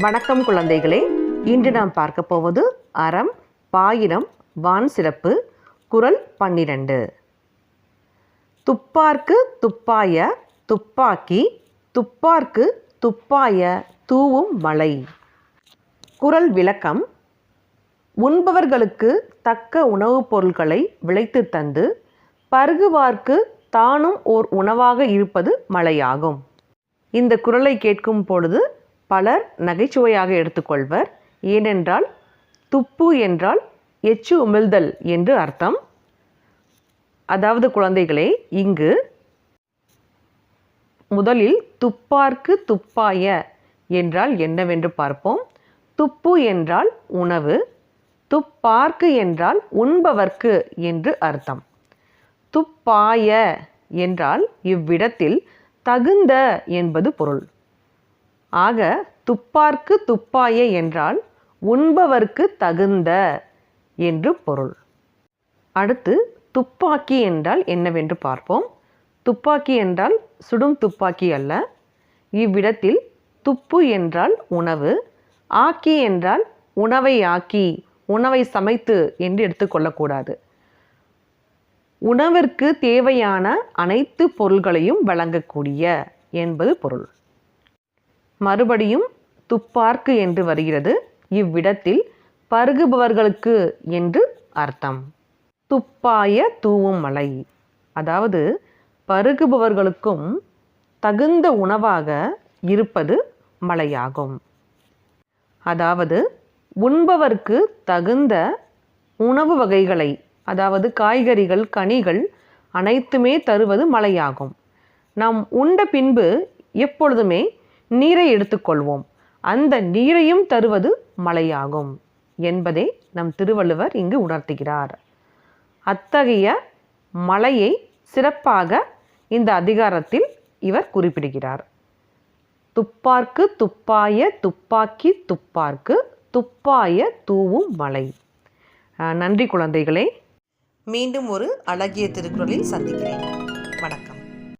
வணக்கம் குழந்தைகளே. இன்று நாம் பார்க்க போவது அறம் பாயிரம் வான் சிறப்பு குரல் பன்னிரண்டு. துப்பார்க்கு துப்பாய துப்பாக்கி துப்பார்க்கு துப்பாய தூவும் மலை. குரல் விளக்கம். உண்பவர்களுக்கு தக்க உணவுப் பொருட்களை விளைத்து தந்து பருகுவார்க்கு தானும் ஓர் உணவாக இருப்பது மழையாகும் இந்த குரலை கேட்கும் பொழுது பலர் நகைச்சுவையாக எடுத்துக்கொள்வர். ஏனென்றால் துப்பு என்றால் எச்சு உமிழ்தல் என்று அர்த்தம். அதாவது குழந்தைகளே இங்கு முதலில் துப்பார்க்கு துப்பாய என்றால் என்னவென்று பார்ப்போம். துப்பு என்றால் உணவு துப்பார்க்கு என்றால் உண்பவர்க்கு என்று அர்த்தம். துப்பாய என்றால் இவ்விடத்தில் தகுந்த என்பது பொருள். ஆக துப்பார்க்கு துப்பாய என்றால் உண்பவர்க்கு தகுந்த என்று பொருள். அடுத்து துப்பாக்கி என்றால் என்னவென்று பார்ப்போம். துப்பாக்கி என்றால் சுடும் துப்பாக்கி அல்ல. இவ்விடத்தில் துப்பு என்றால் உணவு ஆக்கி என்றால் உணவை ஆக்கி உணவை சமைத்து என்று எடுத்துக்கொள்ளக்கூடாது உணவிற்கு தேவையான அனைத்து பொருள்களையும் வழங்கக்கூடிய என்பது பொருள். மறுபடியும் துப்பார்க்கு என்று வருகிறது. இவ்விடத்தில் பருகுபவர்களுக்கு என்று அர்த்தம். துப்பாய தூவும் மலை. அதாவது பருகுபவர்களுக்கும் தகுந்த உணவாக இருப்பது மழையாகும் அதாவது உண்பவர்க்கு தகுந்த உணவு வகைகளை அதாவது காய்கறிகள் கனிகள் அனைத்துமே தருவது மழையாகும் நாம் உண்ட பின்பு எப்பொழுதுமே நீரை எடுத்துக்கொள்வோம். அந்த நீரையும் தருவது மழையாகும் என்பதை நம் திருவள்ளுவர் இங்கு உணர்த்துகிறார். அத்தகைய மலையை சிறப்பாக இந்த அதிகாரத்தில் இவர் குறிப்பிடுகிறார். துப்பார்க்கு துப்பாய துப்பாக்கி துப்பார்க்கு துப்பாய தூவும் மலை. நன்றி குழந்தைகளே. மீண்டும் ஒரு அழகிய திருக்குறளில் சந்திக்கிறேன். வணக்கம்.